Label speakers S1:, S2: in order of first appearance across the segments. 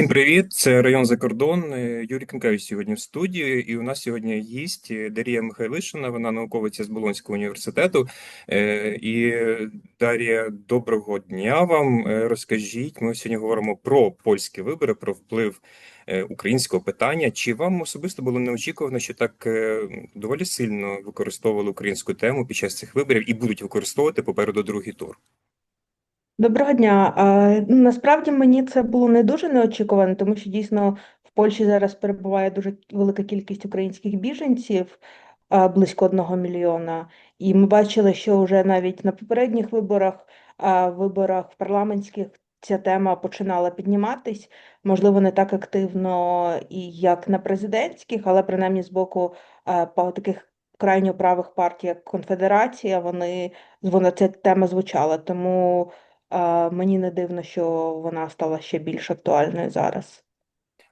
S1: Всім привіт! Це район за кордон. Е, Юрій Кенкевич сьогодні в студії, і у нас сьогодні гість е, Дарія Михайлишина. Вона науковиця з Болонського університету. Е, І Дарія, доброго дня вам. Розкажіть, ми сьогодні говоримо про польські вибори, про вплив українського питання. Чи вам особисто було неочікувано, що так доволі сильно використовували українську тему під час цих виборів і будуть використовувати попереду другий тур?
S2: Доброго дня. Ну, Насправді мені це було не дуже неочікувано, тому що дійсно в Польщі зараз перебуває дуже велика кількість українських біженців, близько одного мільйона. І ми бачили, що вже навіть на попередніх виборах, виборах парламентських, ця тема починала підніматись. Можливо, не так активно, і як на президентських, але принаймні з боку таких крайньо правих партій, як Конфедерація, вони вона ця тема звучала. Тому. Мені не дивно, що вона стала ще більш актуальною зараз.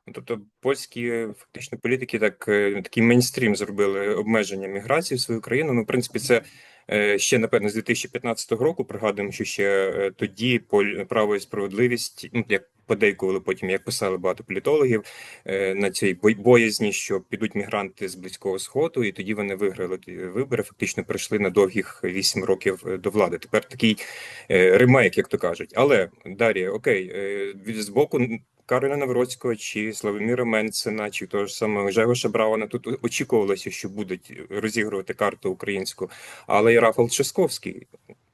S1: Ну, Тобто польські фактично політики так е, такий мейнстрім зробили обмеження міграції в свою країну. Ну, в принципі, це е, ще напевно з 2015 року. Пригадуємо, що ще е, тоді право і справедливість, ну як подейкували потім, як писали багато політологів е, на цій боязні, що підуть мігранти з близького сходу, і тоді вони виграли вибори. Фактично прийшли на довгих вісім років е, до влади. Тепер такий е, ремейк, як то кажуть. Але Дар'я, окей, з боку Кароля Навроцького чи Славоміра Менцена, чи того ж самого Жегоша Брауна тут очікувалося, що будуть розігрувати карту українську, але і Рафал Часковський,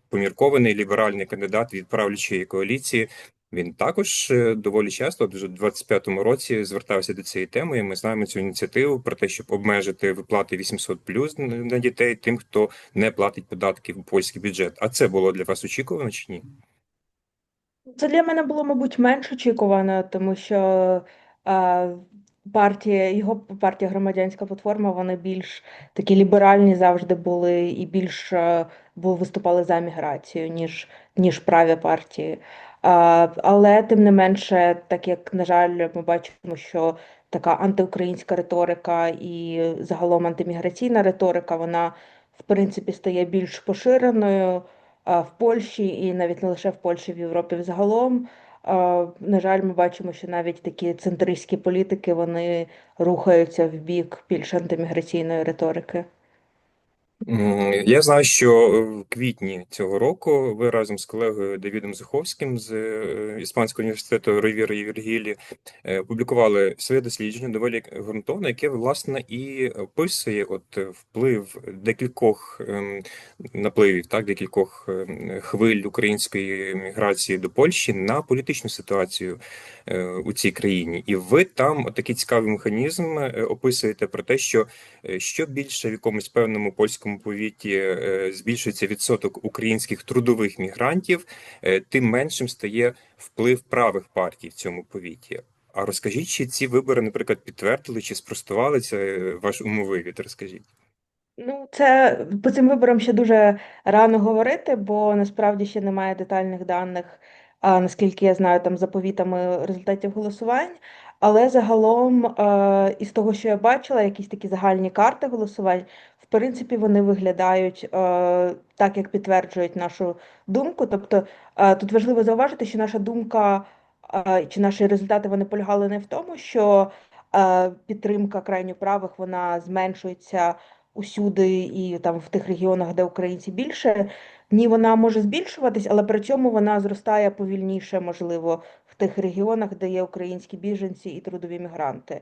S1: поміркований ліберальний кандидат від правлячої коаліції. Він також е, доволі часто, вже в 25-му році, звертався до цієї теми. і Ми знаємо цю ініціативу про те, щоб обмежити виплати 800 плюс на дітей тим, хто не платить податки в польський бюджет. А це було для вас очікувано чи ні?
S2: Це для мене було, мабуть, менш очікувано, тому що а, партія, його партія Громадянська платформа, вони більш такі ліберальні завжди були і більш а, виступали за міграцію, ніж, ніж праві партії. Але тим не менше, так як, на жаль, ми бачимо, що така антиукраїнська риторика і загалом антиміграційна риторика, вона в принципі стає більш поширеною в Польщі, і навіть не лише в Польщі, в Європі взагалом. На жаль, ми бачимо, що навіть такі центристські політики вони рухаються в бік більш антиміграційної риторики.
S1: Я знаю, що в квітні цього року ви разом з колегою Давідом Зуховським з е, Іспанського університету Ровіра і Віргілі е, опублікували своє дослідження доволі ґрунтовне, яке власне і описує от е, вплив декількох ем, напливів, так, декількох ем, хвиль української міграції до Польщі на політичну ситуацію е, у цій країні. І ви там такий цікавий механізм е, описуєте про те, що Е, Що більше в якомусь певному польському повіті е, збільшується відсоток українських трудових мігрантів, е, тим меншим стає вплив правих партій в цьому повіті. А розкажіть, чи ці вибори, наприклад, підтвердили чи спростували це е, ваш умовивід? Розкажіть.
S2: Ну, це по цим виборам ще дуже рано говорити, бо насправді ще немає детальних даних, а, наскільки я знаю, там за повітами результатів голосувань. Але загалом, із того, що я бачила, якісь такі загальні карти голосувань, в принципі, вони виглядають е, так, як підтверджують нашу думку. Тобто, е, тут важливо зауважити, що наша думка е, чи наші результати вони полягали не в тому, що підтримка крайньо правих вона зменшується усюди і там в тих регіонах, де українці більше, ні, вона може збільшуватись, але при цьому вона зростає повільніше, можливо, в тих регіонах, де є українські біженці і трудові мігранти.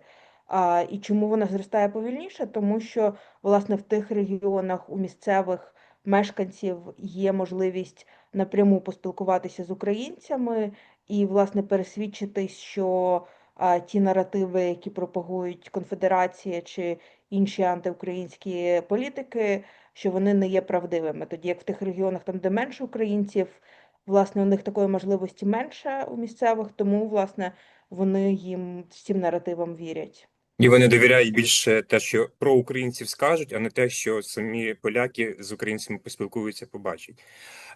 S2: І чому вона зростає повільніше? Тому що, власне, в тих регіонах у місцевих мешканців є можливість напряму поспілкуватися з українцями і, власне, пересвідчитись, що а, ті наративи, які пропагують Конфедерація чи інші антиукраїнські політики, що вони не є правдивими. Тоді як в тих регіонах, там де менше українців, власне, у них такої можливості менше у місцевих, тому власне вони їм цим наративам вірять.
S1: І вони довіряють більше те, що про українців скажуть, а не те, що самі поляки з українцями поспілкуються, побачать.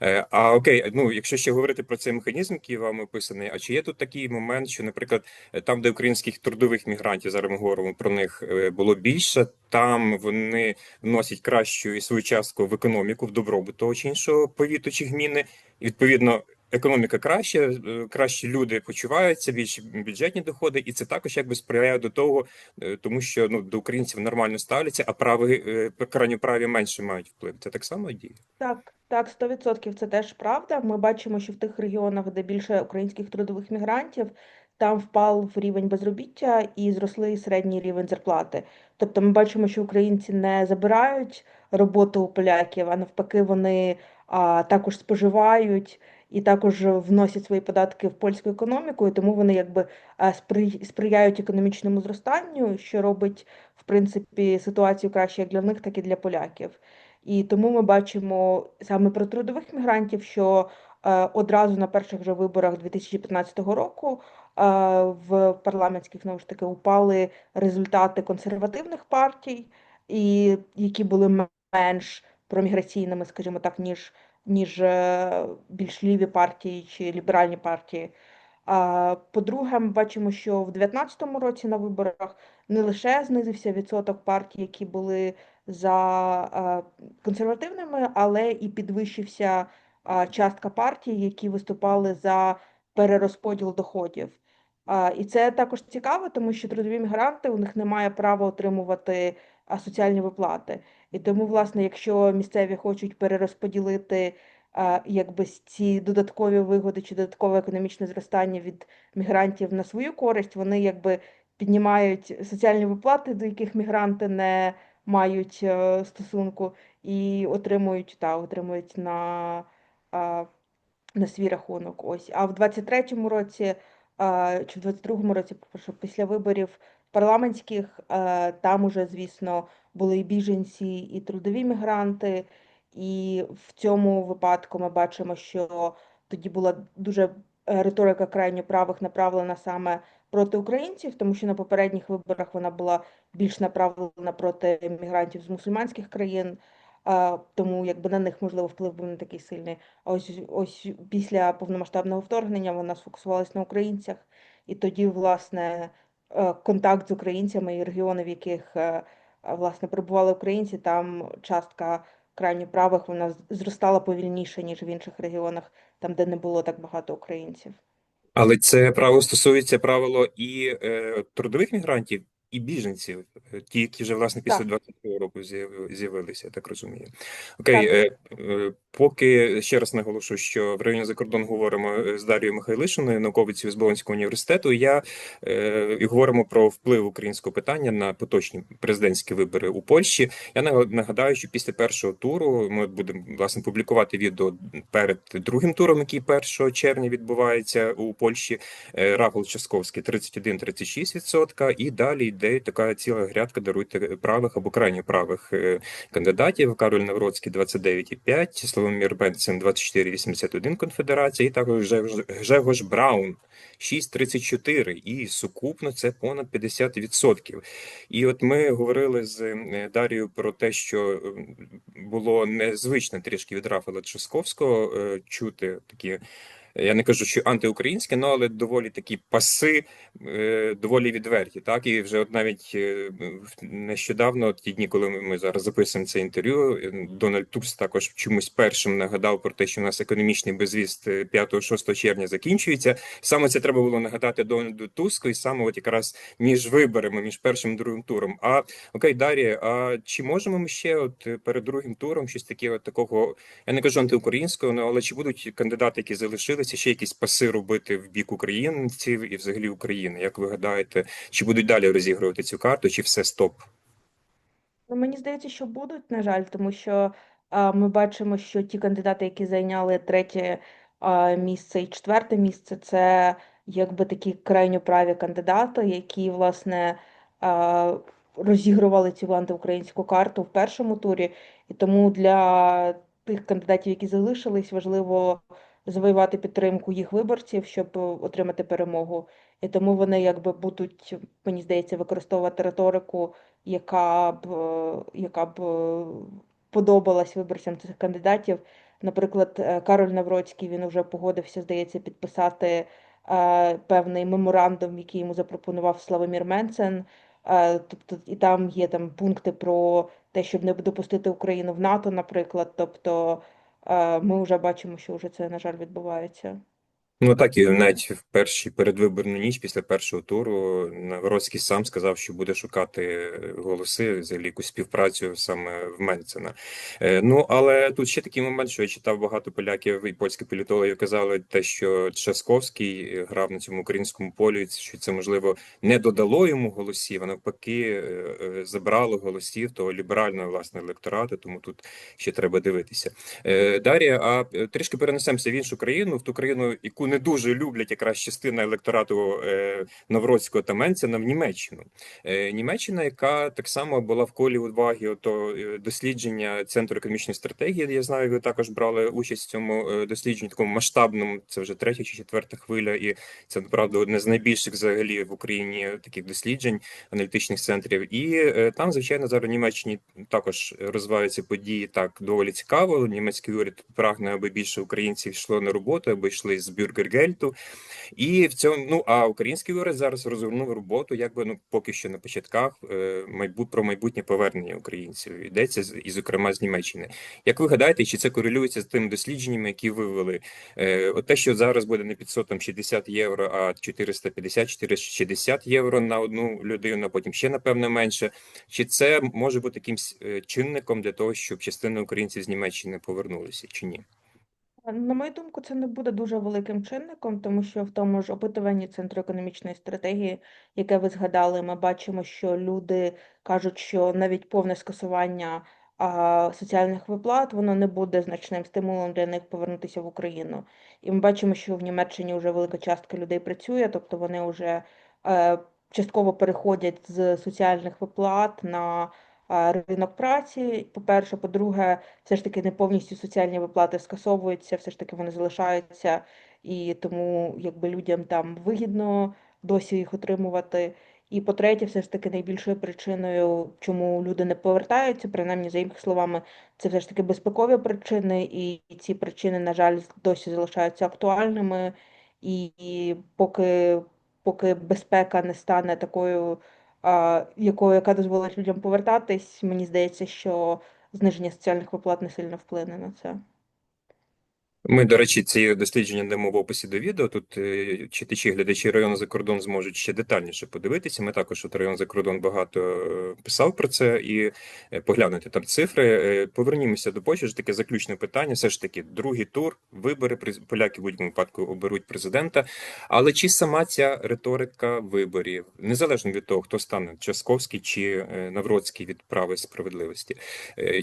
S1: Е, А окей, ну якщо ще говорити про цей механізм, який вам описаний, а чи є тут такий момент, що, наприклад, е, там, де українських трудових мігрантів, зараз ми говоримо про них, е, було більше, там вони вносять кращу і свою частку в економіку, в добробут того чи іншого повіту чи гміни, і відповідно. Економіка краще, е, краще люди почуваються, більш бюджетні доходи, і це також якби сприяє до того, е, тому що ну до українців нормально ставляться, а прави е, крайньоправі менше мають вплив. Це так само діє.
S2: Так, так, 100% це теж правда. Ми бачимо, що в тих регіонах, де більше українських трудових мігрантів, там впав рівень безробіття і зросли середній рівень зарплати. Тобто ми бачимо, що українці не забирають роботу у поляків, а навпаки, вони а, також споживають і також вносять свої податки в польську економіку, і тому вони якби спри- сприяють економічному зростанню, що робить в принципі ситуацію краще як для них, так і для поляків. І тому ми бачимо саме про трудових мігрантів, що е, одразу на перших же виборах 2015 року е, в парламентських знову ж таки упали результати консервативних партій, і які були менш проміграційними, скажімо так, ніж, ніж е, більш ліві партії чи ліберальні партії. По-друге, ми бачимо, що в 2019 році на виборах не лише знизився відсоток партій, які були за е, консервативними, але і підвищився е, частка партій, які виступали за перерозподіл доходів. І це також цікаво, тому що трудові мігранти у них немає права отримувати соціальні виплати. І тому, власне, якщо місцеві хочуть перерозподілити якби ці додаткові вигоди чи додаткове економічне зростання від мігрантів на свою користь, вони якби піднімають соціальні виплати, до яких мігранти не мають е, стосунку, і отримують та отримують на, на свій рахунок. Ось. А в 23-му році, чи в 22-му році, прошу, після виборів парламентських, там уже, звісно, були і біженці, і трудові мігранти. І в цьому випадку ми бачимо, що тоді була дуже е, риторика крайньо правих направлена саме проти українців, тому що на попередніх виборах вона була більш направлена проти мігрантів з мусульманських країн, тому якби на них можливо вплив був не такий сильний. Ось ось після повномасштабного вторгнення вона сфокусувалась на українцях, і тоді, власне, е, контакт з українцями і регіони, в яких е, власне перебували українці, там частка крайньо правих вона зростала повільніше, ніж в інших регіонах, там, де не було так багато українців.
S1: Але це право стосується правило і е, трудових мігрантів, і біженців, е, ті, які вже власне після
S2: Так.
S1: 22 року з'яв- з'явилися, я так розумію. Окей,
S2: Так.
S1: е, е, поки ще раз наголошу, що в районі за кордон говоримо з Дарією Михайлишиною, науковицею з Болонського університету. Я е, і говоримо про вплив українського питання на поточні президентські вибори у Польщі. Я нага- нагадаю, що після першого туру ми будемо власне публікувати відео перед другим туром, який 1 червня відбувається у Польщі. Е, Рагул Часковський 31-36%, і далі йде така ціла грядка даруйте правих або крайньо правих е, кандидатів. Кароль Навроцький 29,5%, Славомір Бенцин 24,81% Конфедерація, і також Гжегош Браун 6,34%, і сукупно це понад 50%. І от ми говорили з е, Дарією про те, що е, було незвично трішки від Рафала Часковського чути такі. Я не кажу, що антиукраїнське, ну але доволі такі паси, е, доволі відверті. Так і вже от навіть е, нещодавно, ті дні, коли ми, зараз записуємо це інтерв'ю, е, Дональд Туск також чомусь першим нагадав про те, що у нас економічний безвіз 5-6 червня закінчується. Саме це треба було нагадати Дональду Туску, і саме от якраз між виборами, між першим і другим туром. А окей, Дар'я, а чи можемо ми ще от перед другим туром щось таке, от такого я не кажу антиукраїнського, ну, але чи будуть кандидати, які залишилися, ще якісь паси робити в бік українців і взагалі України? Як ви гадаєте, чи будуть далі розігрувати цю карту, чи все стоп?
S2: Ну, мені здається, що будуть, на жаль, тому що а, ми бачимо, що ті кандидати, які зайняли третє а, місце і четверте місце, це якби такі крайньо праві кандидати, які, власне, а, розігрували цю антиукраїнську карту в першому турі. І тому для тих кандидатів, які залишились, важливо завоювати підтримку їх виборців, щоб е, отримати перемогу. І тому вони якби будуть, мені здається, використовувати риторику яка б, е, яка б е, подобалась виборцям цих кандидатів. Наприклад, Кароль Навроцький він вже погодився, здається, підписати певний меморандум, який йому запропонував Славомір Менцен. Е, тобто, і там є там пункти про те, щоб не допустити Україну в НАТО, наприклад. Тобто ми вже бачимо, що вже це, на жаль, відбувається.
S1: Ну так, і навіть в першій передвиборну ніч після першого туру Навроцький сам сказав, що буде шукати голоси, взагалі якусь співпрацю саме в Мельцина. Е, Ну але тут ще такий момент, що я читав багато поляків і польські політологи казали те, що Часковський грав на цьому українському полі, що це можливо не додало йому голосів, а навпаки е, е, забрало голосів того ліберального власне електорату. Тому тут ще треба дивитися. Дар'я, а трішки перенесемося в іншу країну, в ту країну, яку не дуже люблять якраз частина електорату е, Навроцького та Менцена в Німеччину. Е, Німеччина, яка так само була в колі уваги ото е, дослідження Центру економічної стратегії. Я знаю, ви також брали участь в цьому дослідженні такому масштабному. Це вже третя чи четверта хвиля, і це направда одне з найбільших взагалі в Україні таких досліджень аналітичних центрів. І там, звичайно, зараз в Німеччині також розвиваються події так доволі цікаво. Німецький уряд прагне, аби більше українців йшло на роботу, аби йшли з бюргергельту. І в цьому, ну а український уряд зараз розгорнув роботу, якби ну поки що на початках е, майбут про майбутнє повернення українців йдеться і, зокрема, з Німеччини. Як ви гадаєте, чи це корелюється з тими дослідженнями, які ви вели? Е, от те, що зараз буде не 500 там 60 євро, а 450-460 євро на одну людину, а потім ще напевно менше. Чи це може бути якимсь е, чинником для того, щоб частина українців з Німеччини повернулися, чи ні?
S2: На мою думку, це не буде дуже великим чинником, тому що в тому ж опитуванні Центру економічної стратегії, яке ви згадали, ми бачимо, що люди кажуть, що навіть повне скасування а, соціальних виплат воно не буде значним стимулом для них повернутися в Україну. І ми бачимо, що в Німеччині вже велика частка людей працює, тобто вони вже е, частково переходять з соціальних виплат на ринок праці. По-перше, по-друге, все ж таки не повністю соціальні виплати скасовуються, все ж таки вони залишаються, і тому якби людям там вигідно досі їх отримувати. І по-третє, все ж таки найбільшою причиною, чому люди не повертаються, принаймні за їх словами, це все ж таки безпекові причини, і ці причини, на жаль, досі залишаються актуальними. І, поки, поки безпека не стане такою якою, яка дозволить людям повертатись, мені здається, що зниження соціальних виплат не сильно вплине на це.
S1: Ми, до речі, ці дослідження дамо в описі до відео. Тут е, читачі, глядачі району за кордон зможуть ще детальніше подивитися. Ми також от район за кордон багато е, писав про це і е, поглянути там цифри. Повернімося до Польщі. Таке заключне питання. Все ж таки, другий тур, вибори поляки в будь-якому випадку оберуть президента. Але чи сама ця риторика виборів, незалежно від того, хто стане Часковський чи Навроцький від права і справедливості,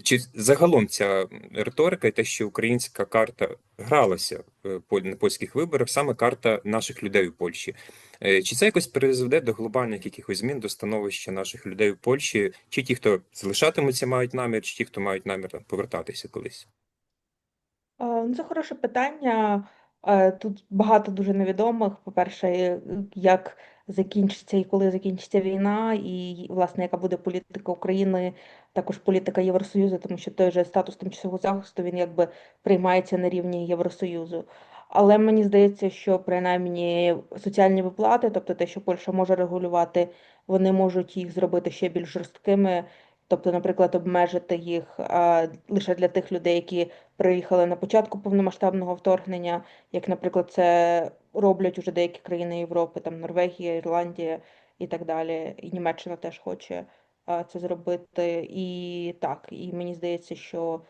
S1: Чи загалом ця риторика і те, що українська карта гралася е, на польських виборах, саме карта наших людей у Польщі? Е, Чи це якось призведе до глобальних якихось змін до становища наших людей у Польщі? Чи ті, хто залишатимуться, мають намір, чи ті, хто мають намір там, повертатися колись?
S2: Ну, це хороше питання. Е, Тут багато дуже невідомих. По-перше, е, як закінчиться і коли закінчиться війна, і власне яка буде політика України, також політика Євросоюзу, тому що той же статус тимчасового захисту він якби приймається на рівні Євросоюзу. Але мені здається, що принаймні соціальні виплати, тобто те, що Польща може регулювати, вони можуть їх зробити ще більш жорсткими. Тобто, наприклад, обмежити їх лише для тих людей, які приїхали на початку повномасштабного вторгнення, як, наприклад, це роблять уже деякі країни Європи, там Норвегія, Ірландія і так далі. І Німеччина теж хоче це зробити. І так, і мені здається, що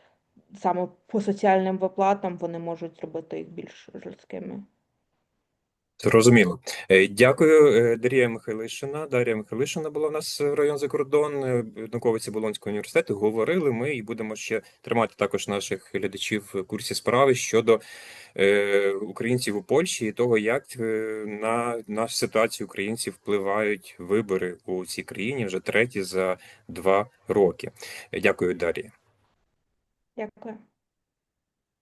S2: саме по соціальним виплатам вони можуть зробити їх більш жорсткими.
S1: Зрозуміло. Е, Дякую, е, Дар'я Михайлишина. Дар'я Михайлишина була в нас в район за кордон, е, науковиця Болонського університету. Говорили ми і будемо ще тримати також наших глядачів в курсі справи щодо е, українців у Польщі і того, як е, на, на ситуацію українців впливають вибори у цій країні вже треті за два роки. Е, Дякую, Дар'я.
S2: Дякую.